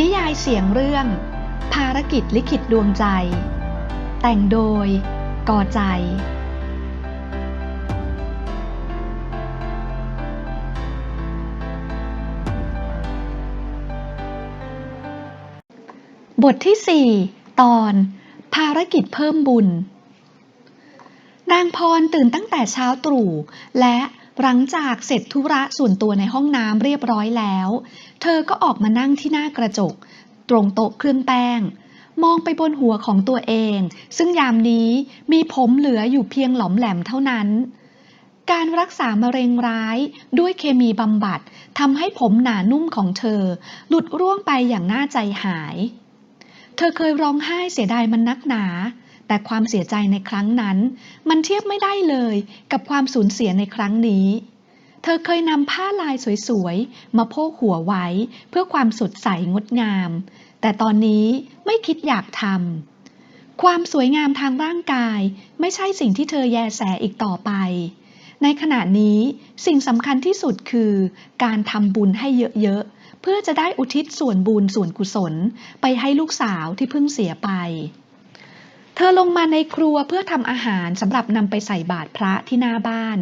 นิยายเสียงเรื่อง ภารกิจลิขิตดวงใจ แต่งโดยกอใจ บทที่ 4 ตอน ภารกิจเพิ่มบุญ นางพรตื่นตั้งแต่เช้าตรู่และ หลังจากเสร็จธุระส่วนตัวในห้องน้ำเรียบร้อยแล้ว เธอก็ออกมานั่งที่หน้ากระจก ตรงโต๊ะเครื่องแป้ง มองไปบนหัวของตัวเอง ซึ่งยามนี้มีผมเหลืออยู่เพียงหลอมแหลมเท่านั้น การรักษามะเร็งร้ายด้วยเคมีบำบัดทำให้ผมหนานุ่มของเธอ หลุดร่วงไปอย่างน่าใจหาย เธอเคยร้องไห้เสียดายมันนักหนา แต่ความเสียใจในครั้งนั้น มันเทียบไม่ได้เลยกับความสูญเสียในครั้งนี้ เธอเคยนำผ้าลายสวยๆ มาโพกหัวไว้เพื่อความสดใสงดงาม แต่ตอนนี้ไม่คิดอยากทำ ความสวยงามทางร่างกายไม่ใช่สิ่งที่เธอแยแสอีกต่อไป ในขณะนี้สิ่งสำคัญที่สุดคือการทำบุญให้เยอะๆ เพื่อจะได้อุทิศส่วนบุญส่วนกุศล ไปให้ลูกสาวที่เพิ่งเสียไป เธอลงมาในครัวเพื่อทำอาหารสำหรับนำไปใส่บาตรพระที่หน้าบ้าน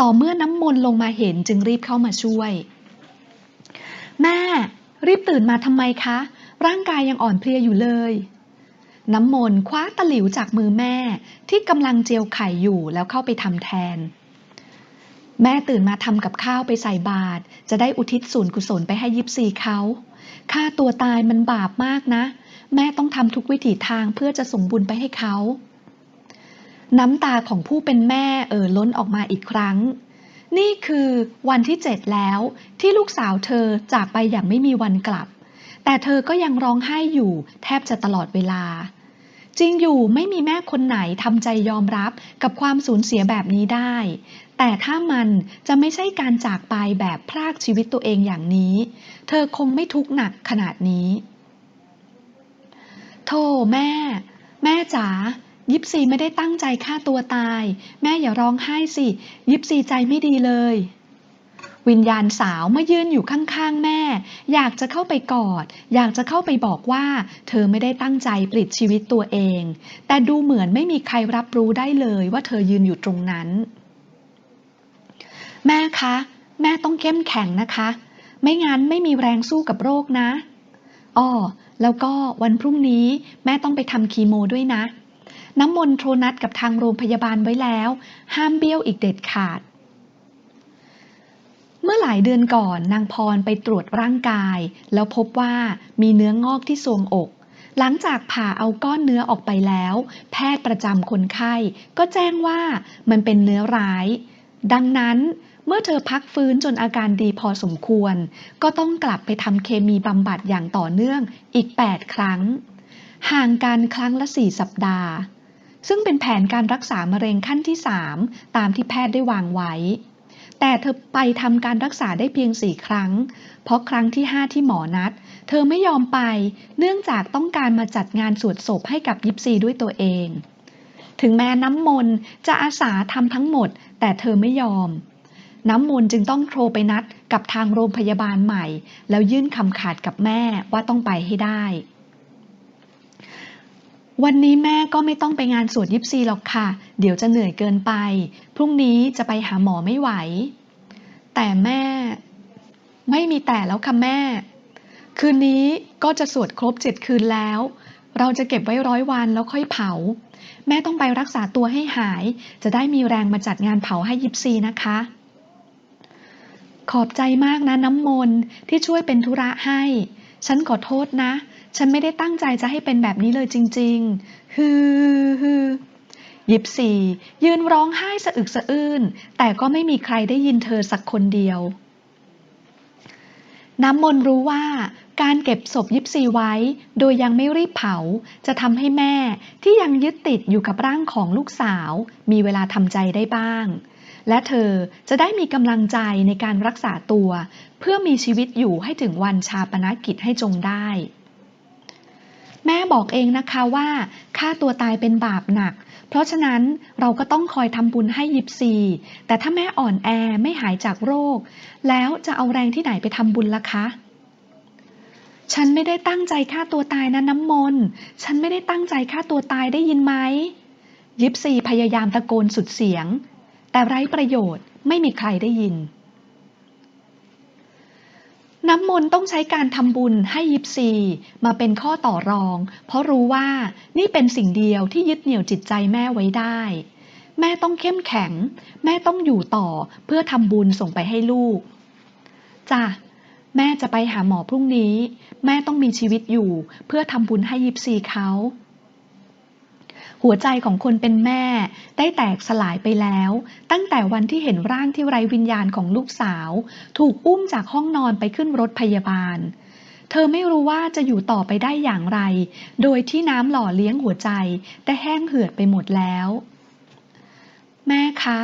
ต่อเมื่อน้ำมนต์ลงมาเห็นจึงรีบเข้ามาช่วย แม่รีบตื่นมาทำไมคะ ร่างกายยังอ่อนเพลียอยู่เลย น้ำมนต์คว้าตะหลิวจากมือแม่ที่กำลังเจียวไข่อยู่แล้วเข้าไปทำแทน แม่ตื่นมาทำกับข้าวไปใส่บาตรจะได้อุทิศส่วนกุศลไปให้ยิปซีเขาฆ่าตัวตายมันบาปมากนะ แม่ต้องทำทุกวิถีทางเพื่อจะส่งบุญไปให้เขา น้ำตาของผู้เป็นแม่เอ่อล้นออกมาอีกครั้ง นี่คือวันที่เจ็ดแล้วที่ลูกสาวเธอจากไปอย่างไม่มีวันกลับ แต่เธอก็ยังร้องไห้อยู่แทบจะตลอดเวลา จริงอยู่ไม่มีแม่คนไหนทำใจยอมรับกับความสูญเสียแบบนี้ได้ แต่ถ้ามันจะไม่ใช่การจากไปแบบพรากชีวิตตัวเองอย่างนี้ เธอคงไม่ทุกข์หนักขนาดนี้ โธ่แม่ แม่จ๋ายิปซีไม่ได้ตั้งใจฆ่าตัวตาย แม่อย่าร้องไห้สิ ยิปซีใจไม่ดีเลย วิญญาณสาวมายืนอยู่ข้างๆ แม่ อยากจะเข้าไปกอด อยากจะเข้าไปบอกว่า เธอไม่ได้ตั้งใจปลิดชีวิตตัวเอง แต่ดูเหมือนไม่มีใครรับรู้ได้เลยว่าเธอยืนอยู่ตรงนั้น แม่คะ แม่ต้องเข้มแข็งนะคะ ไม่งั้นไม่มีแรงสู้กับโรคนะอ้อ แล้วก็วันพรุ่งนี้แม่ต้องไปทำคีโมด้วยนะ น้ำมนต์โทรนัดกับทางโรงพยาบาลไว้แล้ว ห้ามเบี้ยวอีกเด็ดขาด เมื่อหลายเดือนก่อนนางพรไปตรวจร่างกาย แล้วพบว่ามีเนื้องอกที่ทรวงอกหลังจากผ่าเอาก้อนเนื้อออกไปแล้ว แพทย์ประจำคนไข้ก็แจ้งว่ามันเป็นเนื้อร้าย ดังนั้น เมื่อเธอพักฟื้นจนอาการดีพอสมควร ก็ต้องกลับไปทำเคมีบำบัดอย่างต่อเนื่องอีก 8 ครั้ง ห่างกันครั้งละ 4 สัปดาห์ ซึ่งเป็นแผนการรักษามะเร็งขั้นที่ 3 ตามที่แพทย์ได้วางไว้ แต่เธอไปทำการรักษาได้เพียง 4 ครั้ง เพราะครั้งที่ 5 ที่หมอนัด เธอไม่ยอมไป เนื่องจากต้องการมาจัดงานสวดศพให้กับยิปซีด้วยตัวเอง ถึงแม้น้ำมนต์จะอาสาทำทั้งหมด แต่เธอไม่ยอม น้ำมนต์จึงต้องโทรไปนัดกับทางโรงพยาบาลใหม่ แล้วยื่นคำขาดกับแม่ว่าต้องไปให้ได้ วันนี้แม่ก็ไม่ต้องไปงานสวดยิปซีหรอกค่ะ เดี๋ยวจะเหนื่อยเกินไป พรุ่งนี้จะไปหาหมอไม่ไหว แต่แม่ ไม่มีแต่แล้วค่ะแม่ คืนนี้ก็จะสวดครบเจ็ดคืนแล้ว เราจะเก็บไว้ร้อยวันแล้วค่อยเผาแม่ต้องไปรักษาตัวให้หาย จะได้มีแรงมาจัดงานเผาให้ยิปซีนะคะ ขอบใจมากนะน้ำมนต์ที่ช่วยเป็นธุระให้ ฉันขอโทษนะ ฉันไม่ได้ตั้งใจจะให้เป็นแบบนี้เลยจริงๆ ฮือฮือยิบสียืนร้องไห้สะอึกสะอื้นแต่ก็ไม่มีใครได้ยินเธอสักคนเดียว น้ำมนต์รู้ว่าการเก็บศพยิปซีไว้ โดยยังไม่รีบเผา จะทำให้แม่ที่ยังยึดติดอยู่กับร่างของลูกสาว มีเวลาทำใจได้บ้าง และเธอจะได้มีกำลังใจในการรักษาตัว เพื่อมีชีวิตอยู่ให้ถึงวันชาปนกิจให้จงได้ แม่บอกเองนะคะว่าฆ่าตัวตายเป็นบาปหนัก เพราะฉะนั้นเราก็ต้องคอยทำบุญให้ยิบซี แต่ถ้าแม่อ่อนแอไม่หายจากโรค แล้วจะเอาแรงที่ไหนไปทำบุญล่ะคะฉันไม่ได้ตั้งใจฆ่าตัวตายนะน้ำมนต์ ฉันไม่ได้ตั้งใจฆ่าตัวตายได้ยินไหม ยิปซีพยายามตะโกนสุดเสียง แต่ไร้ประโยชน์ไม่มีใครได้ยิน น้ำมนต์ต้องใช้การทำบุญให้ยิปซีมาเป็นข้อต่อรอง เพราะรู้ว่านี่เป็นสิ่งเดียวที่ยึดเหนี่ยวจิตใจแม่ไว้ได้ แม่ต้องเข้มแข็ง แม่ต้องอยู่ต่อเพื่อทำบุญส่งไปให้ลูกจ้ะแม่จะไปหาหมอพรุ่งนี้ แม่ต้องมีชีวิตอยู่เพื่อทำบุญให้ยิปซีเขา หัวใจของคนเป็นแม่ ได้แตกสลายไปแล้ว ตั้งแต่วันที่เห็นร่างที่ไร้วิญญาณของลูกสาว ถูกอุ้มจากห้องนอนไปขึ้นรถพยาบาล เธอไม่รู้ว่าจะอยู่ต่อไปได้อย่างไร โดยที่น้ำหล่อเลี้ยงหัวใจได้แห้งเหือดไปหมดแล้ว แม่คะ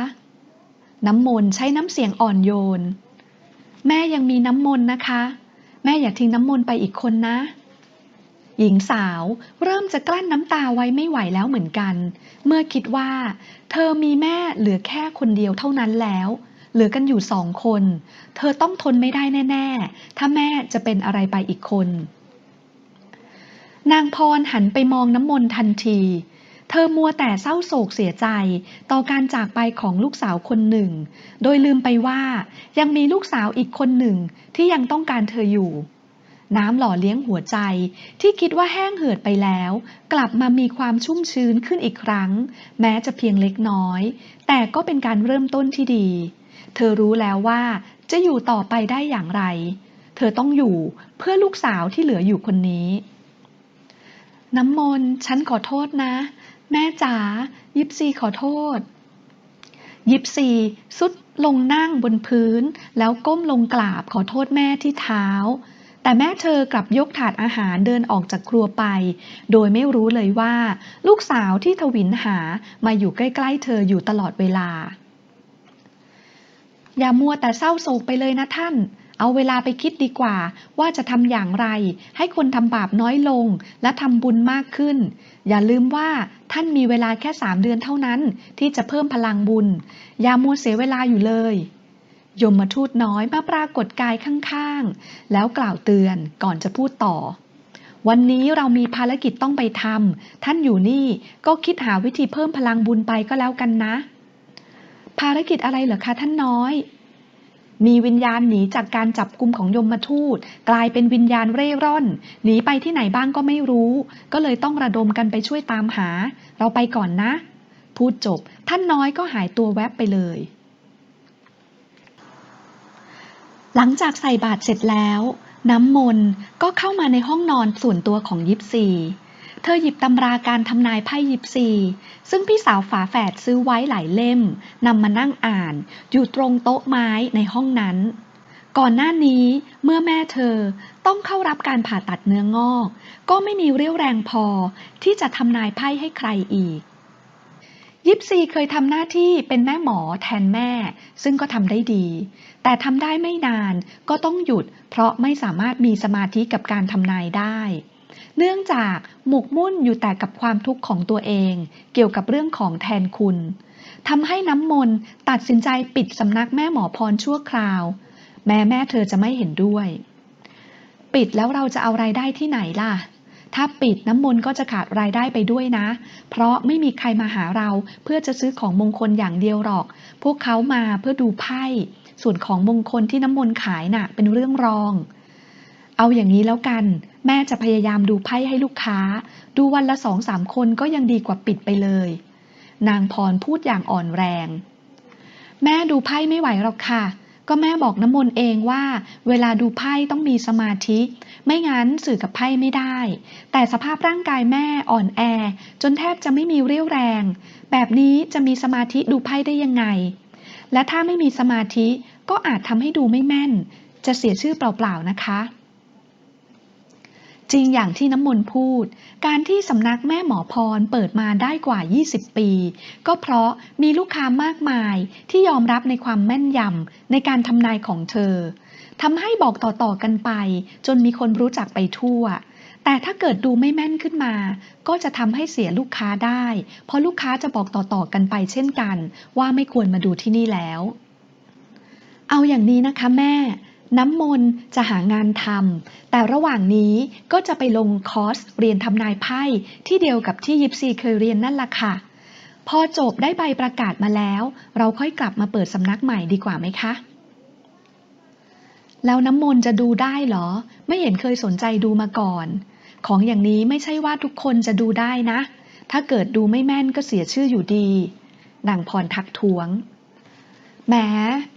น้ำมนใช้น้ำเสียงอ่อนโยน แม่ยังมีน้ำมนนะคะ แม่อย่าทิ้งน้ำมนไปอีกคนนะ หญิงสาวเริ่มจะกลั้นน้ำตาไว้ไม่ไหวแล้วเหมือนกัน เมื่อคิดว่า เธอมีแม่เหลือแค่คนเดียวเท่านั้นแล้ว เหลือกันอยู่สองคน เธอต้องทนไม่ได้แน่ ๆ ถ้าแม่จะเป็นอะไรไปอีกคน นางพรหันไปมองน้ำมนต์ทันทีเธอมัวแต่เศร้าโศกเสียใจต่อการจากไปของลูกสาวคนหนึ่ง โดยลืมไปว่ายังมีลูกสาวอีกคนหนึ่งที่ยังต้องการเธออยู่ น้ำหล่อเลี้ยงหัวใจ ที่คิดว่าแห้งเหือดไปแล้ว กลับมามีความชุ่มชื้นขึ้นอีกครั้ง แม้จะเพียงเล็กน้อย แต่ก็เป็นการเริ่มต้นที่ดี เธอรู้แล้วว่าจะอยู่ต่อไปได้อย่างไร เธอต้องอยู่เพื่อลูกสาวที่เหลืออยู่คนนี้ น้ำมนฉันขอโทษนะ แม่จ๋ายิปซีขอโทษ ยิปซีสุดลงนั่งบนพื้น แล้วก้มลงกราบขอโทษแม่ที่เท้า แต่แม่เธอกลับยกถาดอาหารเดินออกจากครัวไป โดยไม่รู้เลยว่า ลูกสาวที่ทวินหามาอยู่ใกล้ๆ เธออยู่ตลอดเวลา อย่ามัวแต่เศร้าโศกไปเลยนะท่าน เอาเวลาไปคิดดีกว่า ว่าจะทำอย่างไร ให้คนทำบาปน้อยลง และทำบุญมากขึ้น อย่าลืมว่าท่านมีเวลาแค่สามเดือนเท่านั้น ที่จะเพิ่มพลังบุญ อย่ามัวเสียเวลาอยู่เลย ยมมาทูตน้อยมาปรากฏกายข้างๆ แล้วกล่าวเตือนก่อนจะพูดต่อ วันนี้เรามีภารกิจต้องไปทำท่านอยู่นี่ก็คิดหาวิธีเพิ่มพลังบุญไปก็แล้วกันนะ ภารกิจอะไรเหรอคะท่านน้อย มีวิญญาณหนีจากการจับกลุ่มของยมมาทูต กลายเป็นวิญญาณเร่ร่อน หนีไปที่ไหนบ้างก็ไม่รู้ ก็เลยต้องระดมกันไปช่วยตามหา เราไปก่อนนะ พูดจบ ท่านน้อยก็หายตัวแวบไปเลย หลังจากใส่บาตรเสร็จแล้ว น้ำมนต์ก็เข้ามาในห้องนอนส่วนตัวของยิปซีเธอหยิบตำราการทำนายไพ่ยิปซี ซึ่งพี่สาวฝาแฝดซื้อไว้หลายเล่มนำมานั่งอ่าน อยู่ตรงโต๊ะไม้ในห้องนั้น ก่อนหน้านี้เมื่อแม่เธอต้องเข้ารับการผ่าตัดเนื้องอก ก็ไม่มีเรี่ยวแรงพอที่จะทำนายไพ่ให้ใครอีก ยิปซีเคยทำหน้าที่เป็นแม่หมอแทนแม่ ซึ่งก็ทำได้ดี แต่ทำได้ไม่นานก็ต้องหยุด เพราะไม่สามารถมีสมาธิกับการทำนายได้ เนื่องจากหมกมุ่นอยู่แต่กับความทุกข์ของตัวเอง เกี่ยวกับเรื่องของแทนคุณทำให้น้ำมนต์ตัดสินใจปิดสำนักแม่หมอพรชั่วคราว แม้แม่เธอจะไม่เห็นด้วย ปิดแล้วเราจะเอารายได้ที่ไหนล่ะ ถ้าปิดน้ำมนต์ก็จะขาดรายได้ไปด้วยนะ เพราะไม่มีใครมาหาเราเพื่อจะซื้อของมงคลอย่างเดียวหรอก พวกเขามาเพื่อดูไพ่ ส่วนของมงคลที่น้ำมนต์ขายน่ะเป็นเรื่องรอง เอาอย่างนี้แล้วกัน แม่จะพยายามดูไพ่ให้ลูกค้า ดูวันละสองสามคนก็ยังดีกว่าปิดไปเลย นางพรพูดอย่างอ่อนแรง แม่ดูไพ่ไม่ไหวหรอกค่ะ ก็แม่บอกน้ำมนต์เองว่า เวลาดูไพ่ต้องมีสมาธิ ไม่งั้นสื่อกับไพ่ไม่ได้ แต่สภาพร่างกายแม่อ่อนแอ จนแทบจะไม่มีเรี่ยวแรง แบบนี้จะมีสมาธิดูไพ่ได้ยังไง และถ้าไม่มีสมาธิก็อาจทำให้ดูไม่แม่น จะเสียชื่อเปล่าๆนะคะ จริงอย่างที่น้ำมนต์พูด การที่สำนักแม่หมอพรเปิดมาได้กว่า 20 ปี ก็เพราะมีลูกค้ามากมายที่ยอมรับในความแม่นยำในการทำนายของเธอทำให้บอกต่อๆกันไป จนมีคนรู้จักไปทั่ว แต่ถ้าเกิดดูไม่แม่นขึ้นมา ก็จะทำให้เสียลูกค้าได้ เพราะลูกค้าจะบอกต่อๆกันไปเช่นกัน ว่าไม่ควรมาดูที่นี่แล้ว เอาอย่างนี้นะคะแม่ น้ำมนจะหางานทำแต่ระหว่างนี้ก็จะไปลงคอร์สเรียนทำนายไพ่ที่เดียวกับที่ยิปซีเคยเรียนนั่นล่ะค่ะ พอจบได้ใบประกาศมาแล้ว เราค่อยกลับมาเปิดสำนักใหม่ดีกว่าไหมคะ แล้วน้ำมนจะดูได้เหรอ ไม่เห็นเคยสนใจดูมาก่อน ของอย่างนี้ไม่ใช่ว่าทุกคนจะดูได้นะ ถ้าเกิดดูไม่แม่นก็เสียชื่ออยู่ดีนางพรทักท้วงแหม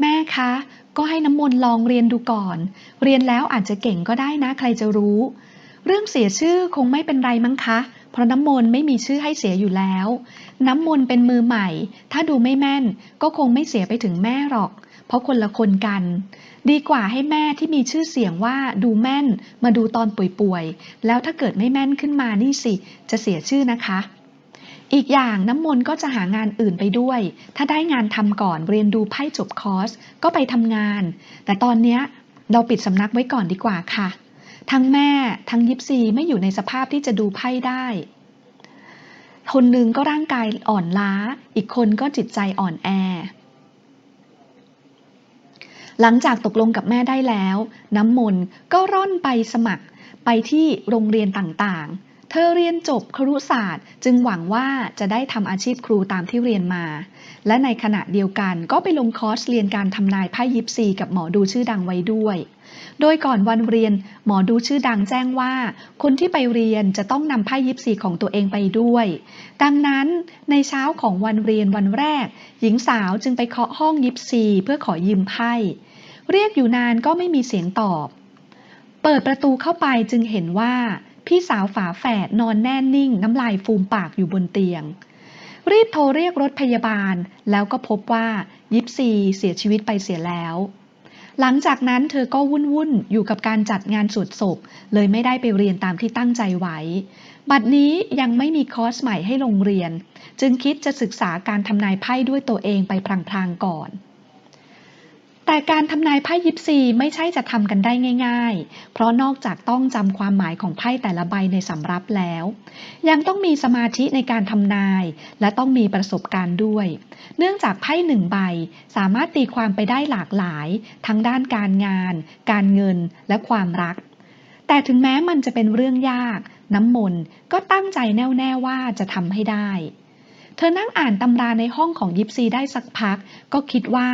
แม่คะ ก็ให้น้ำมนต์ลองเรียนดูก่อน เรียนแล้วอาจจะเก่งก็ได้นะใครจะรู้ เรื่องเสียชื่อคงไม่เป็นไรมั้งคะ เพราะน้ำมนต์ไม่มีชื่อให้เสียอยู่แล้ว น้ำมนต์เป็นมือใหม่ ถ้าดูไม่แม่น ก็คงไม่เสียไปถึงแม่หรอก เพราะคนละคนกัน ดีกว่าให้แม่ที่มีชื่อเสียงว่าดูแม่น มาดูตอนป่วยๆ แล้วถ้าเกิดไม่แม่นขึ้นมานี่สิ จะเสียชื่อนะคะ อีกอย่างน้ำมนต์ก็จะหางานอื่นไปด้วย ถ้าได้งานทำก่อนเรียนดูไพ่จบคอร์สก็ไปทำงาน แต่ตอนเนี้ยเราปิดสำนักไว้ก่อนดีกว่าค่ะ ทั้งแม่ทั้งยิปซีไม่อยู่ในสภาพที่จะดูไพ่ได้ คนหนึ่งก็ร่างกายอ่อนล้า อีกคนก็จิตใจอ่อนแอ หลังจากตกลงกับแม่ได้แล้ว น้ำมนต์ก็ร่อนไปสมัครไปที่โรงเรียนต่างๆ เธอเรียนจบครุศาสตร์ จึงหวังว่าจะได้ทำอาชีพครูตามที่เรียนมา และในขณะเดียวกันก็ไปลงคอร์สเรียนการทำนายไพ่ยิปซีกับหมอดูชื่อดังไว้ด้วย โดยก่อนวันเรียนหมอดูชื่อดังแจ้งว่า คนที่ไปเรียนจะต้องนำไพ่ยิปซีของตัวเองไปด้วย ดังนั้นในเช้าของวันเรียนวันแรก หญิงสาวจึงไปเคาะห้องยิปซีเพื่อขอยืมไพ่ เรียกอยู่นานก็ไม่มีเสียงตอบ เปิดประตูเข้าไปจึงเห็นว่า พี่สาวฝาแฝดนอนแน่นิ่ง น้ำลายฟูมปากอยู่บนเตียง รีบโทรเรียกรถพยาบาล แล้วก็พบว่ายิปซีเสียชีวิตไปเสียแล้ว หลังจากนั้นเธอก็วุ่นวุ่นอยู่กับการจัดงานสวดศพ เลยไม่ได้ไปเรียนตามที่ตั้งใจไว้ บัดนี้ยังไม่มีคอร์สใหม่ให้ลงเรียน จึงคิดจะศึกษาการทำนายไพ่ด้วยตัวเองไปพลางๆก่อน แต่การทำนายไพ่ยิปซีไม่ใช่จะทำกันได้ง่าย ๆ เพราะนอกจากต้องจำความหมายของไพ่แต่ละใบในสำรับแล้ว ยังต้องมีสมาธิในการทำนาย และต้องมีประสบการณ์ด้วย เนื่องจากไพ่หนึ่งใบสามารถตีความไปได้หลากหลาย ทั้งด้านการงาน การเงินและความรัก แต่ถึงแม้มันจะเป็นเรื่องยาก น้ำมนต์ก็ตั้งใจแน่วแน่ว่าจะทำให้ได้ เธอนั่งอ่านตำราในห้องของยิปซีได้สักพัก ก็คิดว่า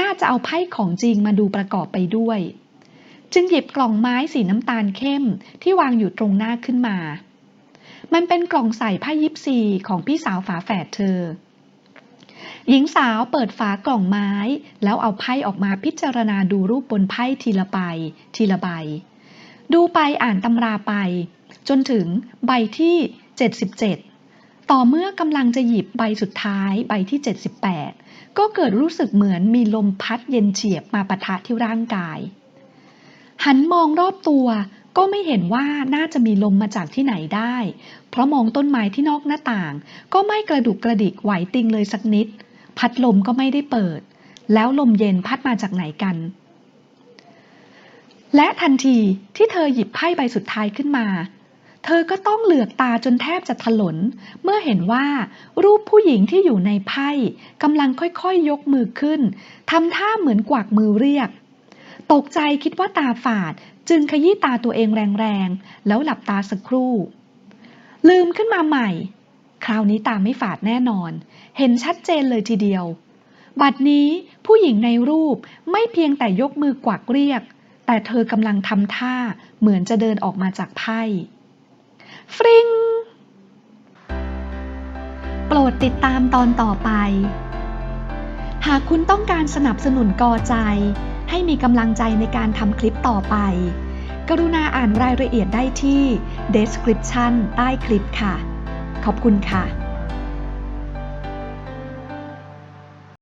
น่าจะเอาไพ่ของจริงมาดูประกอบไปด้วย จึงหยิบกล่องไม้สีน้ำตาลเข้มที่วางอยู่ตรงหน้าขึ้นมา มันเป็นกล่องใส่ไพ่ยิปซีของพี่สาวฝาแฝดเธอ หญิงสาวเปิดฝากล่องไม้ แล้วเอาไพ่ออกมาพิจารณาดูรูปบนไพ่ทีละใบทีละใบ ดูไปอ่านตำราไป จนถึงใบที่ 77 ต่อเมื่อกำลังจะหยิบใบสุดท้ายใบที่ 78 ก็เกิดรู้สึกเหมือนมีลมพัดเย็นเฉียบมาปะทะที่ร่างกาย หันมองรอบตัวก็ไม่เห็นว่าน่าจะมีลมมาจากที่ไหนได้ เพราะมองต้นไม้ที่นอกหน้าต่าง ก็ไม่กระดุกกระดิกไหวติงเลยสักนิด พัดลมก็ไม่ได้เปิด แล้วลมเย็นพัดมาจากไหนกัน และทันทีที่เธอหยิบไพ่ใบสุดท้ายขึ้นมา เธอก็ต้องเหลือกตาจนแทบจะถลน เมื่อเห็นว่า รูปผู้หญิงที่อยู่ในไพ่กำลังค่อยๆยกมือขึ้นทำท่าเหมือนกวักมือเรียก ตกใจคิดว่าตาฝาดจึงขยี้ตาตัวเองแรงๆ แล้วหลับตาสักครู่ ลืมขึ้นมาใหม่ คราวนี้ตาไม่ฝาดแน่นอน เห็นชัดเจนเลยทีเดียว บัดนี้ผู้หญิงในรูปไม่เพียงแต่ยกมือกวักเรียก แต่เธอกำลังทำท่าเหมือนจะเดินออกมาจากไพ่ ฟริงโปรดติดตามตอนต่อไป หากคุณต้องการสนับสนุนกอใจ ให้มีกำลังใจในการทำคลิปต่อไป กรุณาอ่านรายละเอียดได้ที่ description ใต้คลิปค่ะ ขอบคุณค่ะ